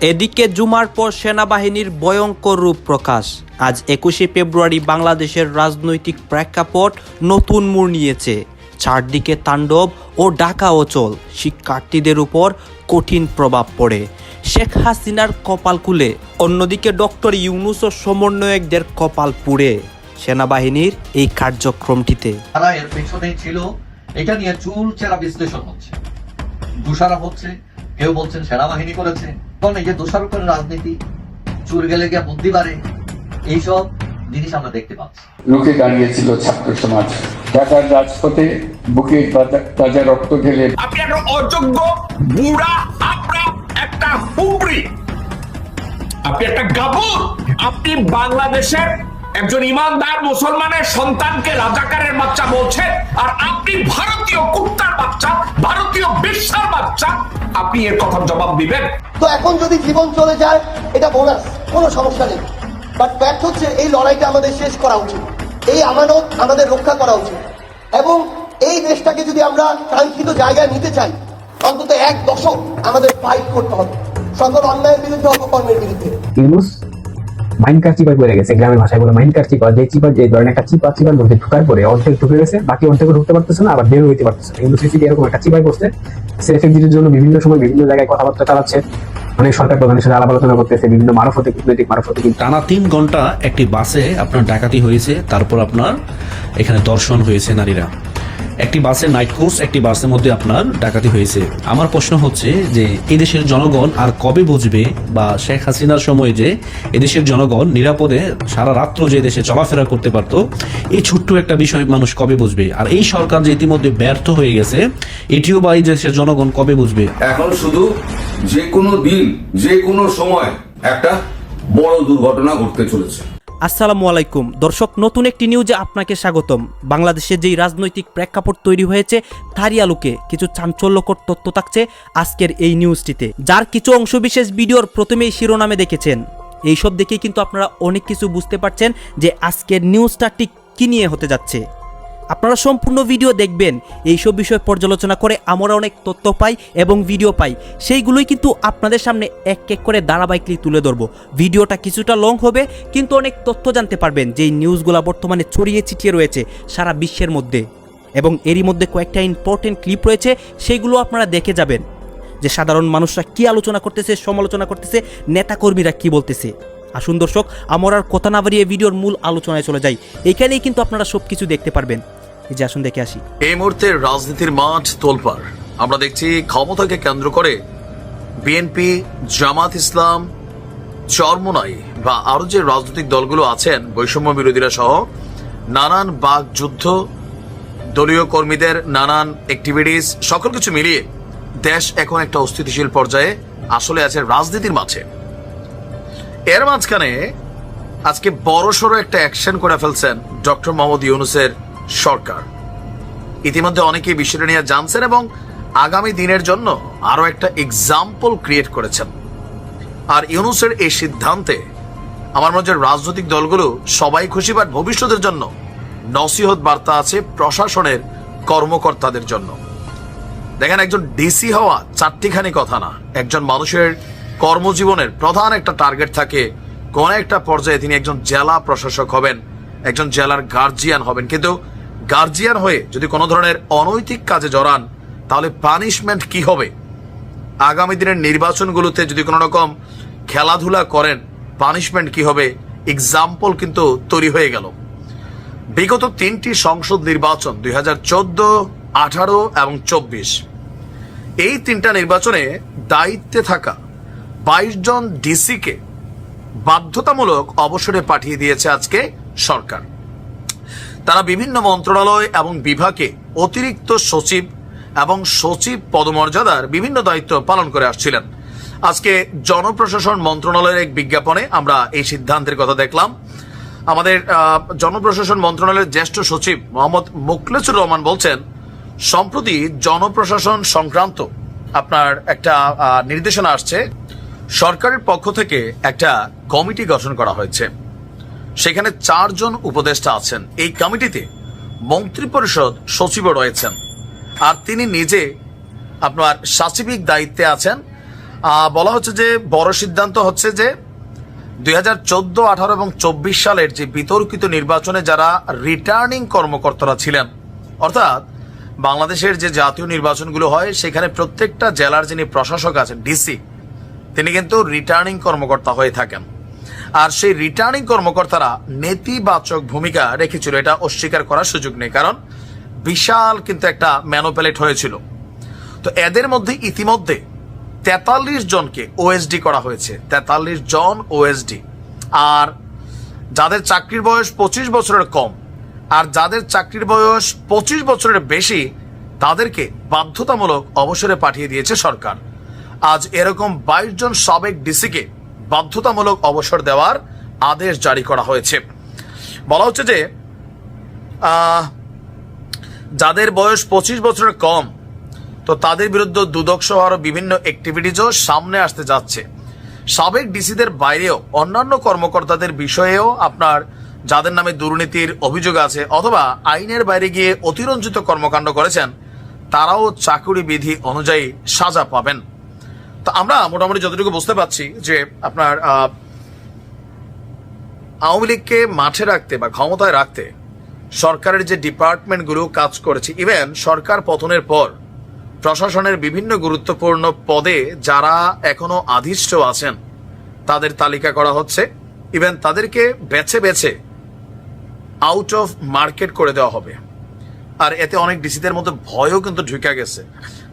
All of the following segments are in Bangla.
এদিকে জুমার পর সেনাবাহিনীর ভয়ঙ্কর রূপ প্রকাশ আজ একুশে ফেব্রুয়ারি বাংলাদেশের রাজনৈতিক প্রেক্ষাপট নতুন মোড় নিয়েছে। চারদিকে তাণ্ডব ও ডাকা অচল। শিক্ষার্থীদের উপর কঠিন প্রভাব পড়ে। শেখ হাসিনার কপাল খুলে। অন্যদিকে ডক্টর ইউনুস ও সমন্বয়কদের কপাল পুড়ে সেনাবাহিনীর এই কার্যক্রমটিতে। তারা এর ছিল। এটা নিয়ে চুল চেরা বিশ্লেষণ হচ্ছে। হচ্ছে। কেউ বলছেন সেনাবাহিনী করেছে। এই যে দোষারোপের রাজনীতি চুর গেলে গিয়ে বুদ্ধি বাড়ে এইসব জিনিস আমরা দেখতে পাচ্ছি। রুখে দাঁড়িয়েছিল ছাত্র সমাজ। ঢাকার রাজপথে বুকে তাজা- তাজা রক্ত ঢেলে আপনি একটা অযোগ্য বুড়া আপনা একটা হুবড়ি। আপনি একটা গাবুর। আপনি বাংলাদেশের একজন ইমানদার মুসলমানের সন্তানকে রাজাকারের বাচ্চা বলছেন আর আপনি ভারতীয় কুত্তার বাচ্চা ভারতীয় বিশ্বের বাচ্চা আপনি এর কথার জবাব দিবেন। তো এখন যদি জীবন চলে যায় এটা বোনাস কোনো সমস্যা নেই। বাট ফ্যাক্ট হচ্ছে এই লড়াইটা আমাদের শেষ করা উচিত। এই আমানত আমাদের রক্ষা করা উচিত। এবং এই দেশটাকে যদি আমরা কাঙ্ক্ষিত জায়গায় নিতে চাই অন্তত এক দশক আমাদের ফাইট করতে হবে। সকল অন্যায়ের বিরুদ্ধে অপকর্মের বিরুদ্ধে। মাইন্ড চিপায় পড়ে গেছে, গ্রামের ভাষায় বলে চিপা যে চিপা যে একটা চিপা চিপার মধ্যে ঢুকার পরে অর্ধেক ঢুকে গেছে, বাকি অর্ধেক ঢুকতে পারতেছে না, আবার বের হইতে পারতেছে না। এরকম একটা চিপায় পড়ছে সেলফ এক্সিটের জন্য বিভিন্ন সময় বিভিন্ন জায়গায় কথাবার্তা চালাচ্ছে, অনেক সরকার প্রধানের সাথে আলাপ আলোচনা করতেছে, বিভিন্ন মারফতে, কূটনৈতিক মারফতে টানা তিন ঘণ্টা একটি বাসে আপনার ডাকাতি হয়েছে, তারপর আপনার এখানে দর্শন হয়েছে নারীরা। একটি বাসে নাইট কোর্স একটি বাসের মধ্যে আপনার ডাকাতি হয়েছে। আমার প্রশ্ন হচ্ছে যে এই দেশের জনগণ আর কবে বুঝবে বা শেখ হাসিনার সময় যে এদেশের জনগণ নিরাপদে সারা রাত্র যে দেশে চলাফেরা করতে পারত, এই ছোট্ট একটা বিষয় মানুষ কবে বুঝবে? আর এই সরকার যে ইতিমধ্যে ব্যর্থ হয়ে গেছে, এটিও বা এই দেশের জনগণ কবে বুঝবে? এখন শুধু যে কোনো দিন, যে কোনো সময় একটা বড় দুর্ঘটনা ঘটতে চলেছে। আসসালামু আলাইকুম। দর্শক, নতুন একটি নিউজে আপনাকে স্বাগতম। বাংলাদেশে যেই রাজনৈতিক প্রেক্ষাপট তৈরি হয়েছে, তারই আলোকে কিছু চাঞ্চল্যকর তথ্য থাকছে আজকের এই নিউজটিতে। যার কিছু অংশবিশেষ ভিডিওর প্রথমেই শিরোনামে দেখেছেন। এইসব দেখে কিন্তু আপনারা অনেক কিছু বুঝতে পারছেন যে আজকের নিউজটা ঠিক কী নিয়ে হতে যাচ্ছে। আপনারা সম্পূর্ণ ভিডিও দেখবেন। এইসব বিষয় পর্যালোচনা করে আমরা অনেক তথ্য পাই এবং ভিডিও পাই। সেইগুলোই কিন্তু আপনাদের সামনে এক এক করে ধারাবাহিকলি তুলে ধরবো। ভিডিওটা কিছুটা লং হবে, কিন্তু অনেক তথ্য জানতে পারবেন যেই নিউজগুলো বর্তমানে ছড়িয়ে ছিটিয়ে রয়েছে সারা বিশ্বের মধ্যে। এবং এরই মধ্যে কয়েকটা ইম্পর্টেন্ট ক্লিপ রয়েছে সেইগুলো আপনারা দেখে যাবেন। যে সাধারণ মানুষরা কি আলোচনা করতেছে, সমালোচনা করতেছে, নেতাকর্মীরা কি বলতেছে। আসুন দর্শক, আমার আর কথা না বাড়িয়ে ভিডিওর মূল আলোচনায় চলে যাই। এখানেই কিন্তু আপনারা সব কিছু দেখতে পারবেন। যে আসুন দেখে আসি। এই মুহূর্তে রাজনীতির মাঠ আমরা দেখছি ক্ষমতাকে কেন্দ্র করে বিএনপি জামাত ইসলাম, চরমোনাই বা আরও যে রাজনৈতিক দলগুলো আছেন, বৈষম্য বিরোধীরা সহ নানান বাক যুদ্ধ, দলীয় কর্মীদের নানান অ্যাক্টিভিটিস সকল কিছু মিলিয়ে দেশ এখন একটা অস্থিতিশীল পর্যায়ে আসলে আছে রাজনীতির মাঝে। এর মাঝখানে আজকে বড়সড় একটা অ্যাকশন করে ফেলছেন ডক্টর মোহাম্মদ ইউনুসের সরকার। ইতিমধ্যে অনেকেই বিষয়টা নিয়ে জানছেন এবং আগামী দিনের জন্য আরও একটা এক্সাম্পল ক্রিয়েট করেছেন। আর ইউনুসের এই সিদ্ধান্তে আমার হয় রাজনৈতিক দলগুলো সবাই খুশি বাট ভবিষ্যতের জন্য নসিহত বার্তা আছে প্রশাসনের কর্মকর্তাদের জন্য। দেখেন, একজন ডিসি হওয়া চারটিখানি কথা না, একজন মানুষের কর্মজীবনের প্রধান একটা টার্গেট থাকে, কোন একটা পর্যায়ে তিনি একজন জেলা প্রশাসক হবেন, একজন জেলার গার্জিয়ান হবেন, কিন্তু গার্জিয়ান হয়ে যদি কোনো ধরনের অনৈতিক কাজে জড়ান, তাহলে পানিশমেন্ট কি হবে? আগামী দিনের নির্বাচনগুলোতে যদি কোনো রকম খেলাধুলা করেন পানিশমেন্ট কি হবে? এক্সাম্পল কিন্তু তৈরি হয়ে গেল। বিগত তিনটি সংসদ নির্বাচন, দুই হাজার চোদ্দ, আঠারো এবং চব্বিশ, এই তিনটা নির্বাচনে দায়িত্বে থাকা বাইশ জন ডিসিকে বাধ্যতামূলক অবসরে পাঠিয়ে দিয়েছে আজকে সরকার। তারা বিভিন্ন মন্ত্রণালয় এবং বিভাগে অতিরিক্ত সচিব এবং সচিব পদমর্যাদার বিভিন্ন দায়িত্ব পালন করে আসছিলেন। আজকে জনপ্রশাসন মন্ত্রণালয়ের এক বিজ্ঞাপনে আমরা এই সিদ্ধান্তের কথা দেখলাম। আমাদের জনপ্রশাসন মন্ত্রণালয়ের জ্যেষ্ঠ সচিব মোহাম্মদ মুখলেসুর রহমান বলছেন, সম্প্রতি জনপ্রশাসন সংক্রান্ত আপনার একটা নির্দেশনা আসছে। সরকারের পক্ষ থেকে একটা কমিটি গঠন করা হয়েছে। সেখানে চারজন উপদেষ্টা আছেন। এই কমিটিতে মন্ত্রিপরিষদ সচিবও রয়েছেন। আর তিনি নিজে আপনার সাচিবিক দায়িত্বে আছেন। বলা হচ্ছে যে, বড় সিদ্ধান্ত হচ্ছে যে, দুই হাজার চোদ্দ, আঠারো এবং চব্বিশ সালের যে বিতর্কিত নির্বাচনে যারা রিটার্নিং কর্মকর্তারা ছিলেন, অর্থাৎ বাংলাদেশের যে জাতীয় নির্বাচনগুলো হয়, সেখানে প্রত্যেকটা জেলার যিনি প্রশাসক আছেন, ডিসি, তিনি কিন্তু রিটার্নিং কর্মকর্তা হয়ে থাকেন। আর সেই রিটার্নিং কর্মকর্তারা নেতিবাচক ভূমিকা রেখেছিল। এটা অস্বীকার করার সুযোগ নেই, কারণ বিশাল কিন্তু একটা ম্যানোপ্যালেট হয়েছিল। তো এদের মধ্যে ইতিমধ্যে তেতাল্লিশ জনকে ওএসডি করা হয়েছে। তেতাল্লিশ জন ওএসডি আর যাদের চাকরির বয়স পঁচিশ বছরের কম, আর যাদের চাকরির বয়স পঁচিশ বছরের বেশি, তাদেরকে বাধ্যতামূলক অবসরে পাঠিয়ে দিয়েছে সরকার। আজ এরকম বাইশ জন সাবেক ডিসিকে বাধ্যতামূলক অবসর দেওয়ার আদেশ জারি করা হয়েছে। বলা হচ্ছে যে যাদের বয়স পঁচিশ বছরের কম, তো তাদের বিরুদ্ধে দুদক সহ আরও বিভিন্ন অ্যাক্টিভিটিজও সামনে আসতে যাচ্ছে। সাবেক ডিসিদের বাইরেও অন্যান্য কর্মকর্তাদের বিষয়েও আপনার যাদের নামে দুর্নীতির অভিযোগ আছে অথবা আইনের বাইরে গিয়ে অতিরঞ্জিত কর্মকাণ্ড করেছেন, তারাও চাকুরি বিধি অনুযায়ী সাজা পাবেন। তো আমরা মোটামুটি যতটুকু বুঝতে পারছি যে আপনার আওয়ামী লীগকে মাঠে রাখতে বা ক্ষমতায় রাখতে সরকারের যে ডিপার্টমেন্টগুলো কাজ করেছে, ইভেন সরকার পতনের পর প্রশাসনের বিভিন্ন গুরুত্বপূর্ণ পদে যারা এখনও আধিষ্ঠ আছেন, তাদের তালিকা করা হচ্ছে। ইভেন তাদেরকে বেছে বেছে আউট অফ মার্কেট করে দেওয়া হবে। আর এতে অনেক ডিসিদের মধ্যে ভয়ও কিন্তু ঢুকে গেছে।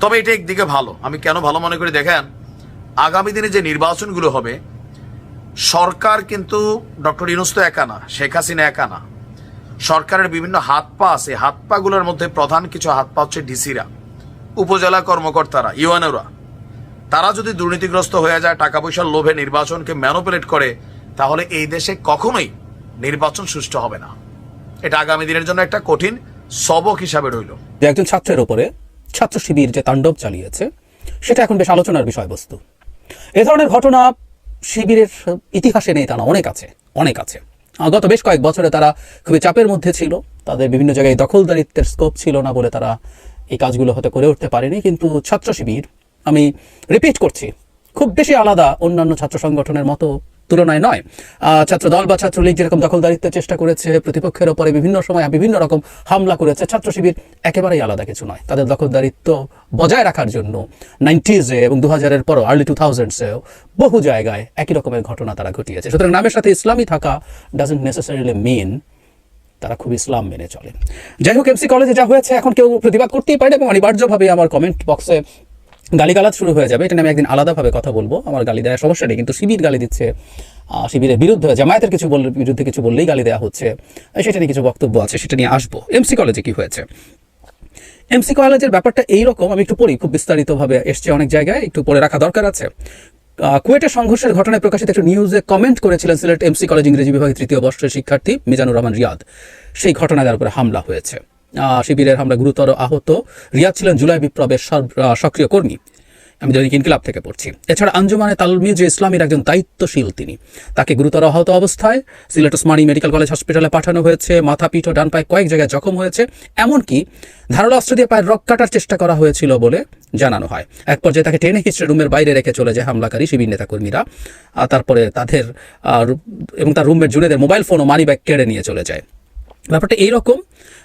তবে এটা একদিকে ভালো। আমি কেন ভালো মনে করি? দেখেন আগামী দিনে যে নির্বাচনগুলো হবে, সরকার কিন্তু ডক্টর ইউনুস তো একা না, শেখ হাসিনা একা না। সরকারের বিভিন্ন হাত পা আছে, হাত পাগুলোর মধ্যে প্রধান কিছু হাত পা হচ্ছে ডিসিরা, উপজেলা কর্মকর্তারা, ইউএনওরা। তারা যদি দুর্নীতিগ্রস্ত হয়ে যায় টাকা পয়সার লোভে নির্বাচনকে ম্যানোপুলেট করে, তাহলে এই দেশে কখনোই নির্বাচন সুষ্ঠু হবে না। এটা আগামী দিনের জন্য একটা কঠিন সবক হিসাবে রইল। একজন ছাত্রের ওপরে ছাত্র শিবির যে তাণ্ডব চালিয়েছে, সেটা এখন বেশ আলোচনার বিষয়বস্তু। এ ধরনের ঘটনা শিবিরের ইতিহাসে নেই তারা অনেক আছে অনেক আছে। গত বেশ কয়েক বছরে তারা খুবই চাপের মধ্যে ছিল, তাদের বিভিন্ন জায়গায় দখলদারিত্বের স্কোপ ছিল না বলে তারা এই কাজগুলো হতে করে উঠতে পারেনি, কিন্তু ছাত্র শিবির, আমি রিপিট করছি, খুব বেশি আলাদা অন্যান্য ছাত্র সংগঠনের মতো তুলনায় নয়। আহ, ছাত্র দল বা ছাত্রলীগ যেরকম দখলদারিত্বের চেষ্টা করেছে প্রতিপক্ষের ওপরে বিভিন্ন সময় বিভিন্ন রকম হামলা করেছে ছাত্র শিবির একেবারেই আলাদা কিছু নয়। তাদের দখলদারিত্ব বজায় রাখার জন্য নাইনটিজে এবং দু হাজারের পরও আর্লি টু থাউজেন্ডসেও বহু জায়গায় একই রকমের ঘটনা তারা ঘটিয়েছে। সুতরাং নামের সাথে ইসলামী থাকা ডাজেন্ট নেসেসারিলি মিন তারা খুব ইসলাম মেনে চলে। যাই হোক এমসি কলেজে যা হয়েছে এখন কেউ প্রতিবাদ করতেই পারে এবং অনিবার্যভাবে আমার কমেন্ট বক্সে গালিগালাজ শুরু হয়ে যাবে, এটা আমি একদিন আলাদাভাবে কথা বলব, আমার গালি দেওয়ার সমস্যা নেই, কিন্তু শিবির গালি দিচ্ছে শিবিরের বিরুদ্ধে, জামায়াতের কিছু বল, বিরুদ্ধে কিছু বললেই গালি দেওয়া হচ্ছে, সেটা নিয়ে কিছু বক্তব্য আছে, সেটা নিয়ে আসব। এমসি কলেজে কি হয়েছে? এমসি কলেজের ব্যাপারটা এইরকম, আমি একটু পড়ি, খুব বিস্তারিতভাবে এসছে অনেক জায়গায়, একটু পড়ে রাখা দরকার আছে। কুয়েটের সংঘর্ষের ঘটনায় প্রকাশিত একটি নিউজে কমেন্ট করেছিলেন সিলেট এমসি কলেজ ইংরেজি বিভাগের তৃতীয় বর্ষের শিক্ষার্থী মিজানুর রহমান রিয়াদ। সেই ঘটনায় তার উপরে হামলা হয়েছে। শিবিরের হামলা গুরুতর আহত। রিয়াদ ছিলেন জুলাই বিপ্লবের সক্রিয় কর্মী। আমি দৈনিক ইনকিলাব থেকে পড়ছি। এছাড়া আঞ্জুমানে তালমিজ ইসলামের একজন দায়িত্বশীল তিনি। তাকে গুরুতর আহত অবস্থায় সিলেট ওসমানী মেডিকেল কলেজ হসপিটালে পাঠানো হয়েছে। মাথা, পিঠ ও ডান পায়ে কয়েক জায়গায় জখম হয়েছে। এমনকি ধারালো অস্ত্র দিয়ে পায়ের রক কাটার চেষ্টা করা হয়েছিল বলে জানানো হয়। এক পর্যায়ে তাকে টেনে হিচড়ে রুমের বাইরে রেখে চলে যায় হামলাকারী শিবির নেতাকর্মীরা। তারপরে তাদের এবং তার রুমের জুনেদের মোবাইল ফোন ও মানি ব্যাগ কেড়ে নিয়ে চলে যায়। ব্যাপারটা এইরকম।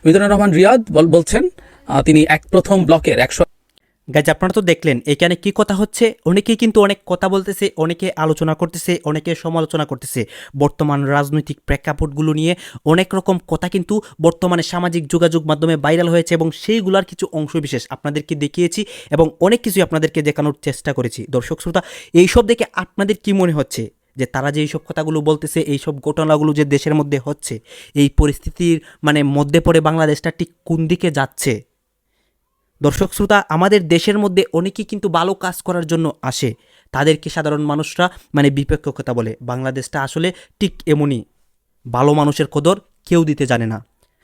মিজানুর রহমান রিয়াদ বল- বলছেন তিনি এক প্রথম ব্লকের একশো গাইজ, আপনারা তো দেখলেন, এখানে কি কথা হচ্ছে। অনেকেই কিন্তু অনেক কথা বলতেছে, অনেকে আলোচনা করতেছে, অনেকে সমালোচনা করতেছে। বর্তমান রাজনৈতিক প্রেক্ষাপটগুলো নিয়ে অনেক রকম কথা কিন্তু বর্তমানে সামাজিক যোগাযোগ মাধ্যমে ভাইরাল হয়েছে এবং সেইগুলোর কিছু অংশবিশেষ আপনাদেরকে দেখিয়েছি এবং অনেক কিছুই আপনাদেরকে দেখানোর চেষ্টা করেছি। দর্শক, শ্রোতা, এইসব দেখে আপনাদের কি মনে হচ্ছে? যে তারা যে এইসব কথাগুলো বলতেছে, এইসব ঘটনাগুলো যে দেশের মধ্যে হচ্ছে, এই পরিস্থিতির মানে মধ্যে পড়ে বাংলাদেশটা ঠিক কোন দিকে যাচ্ছে? দর্শক শ্রোতা, আমাদের দেশের মধ্যে অনেকেই কিন্তু ভালো কাজ করার জন্য আসে। তাদেরকে সাধারণ মানুষরা মানে বিপক্ষ কথা বলে। বাংলাদেশটা আসলে ঠিক এমনই। ভালো মানুষের কদর কেউ দিতে জানে না।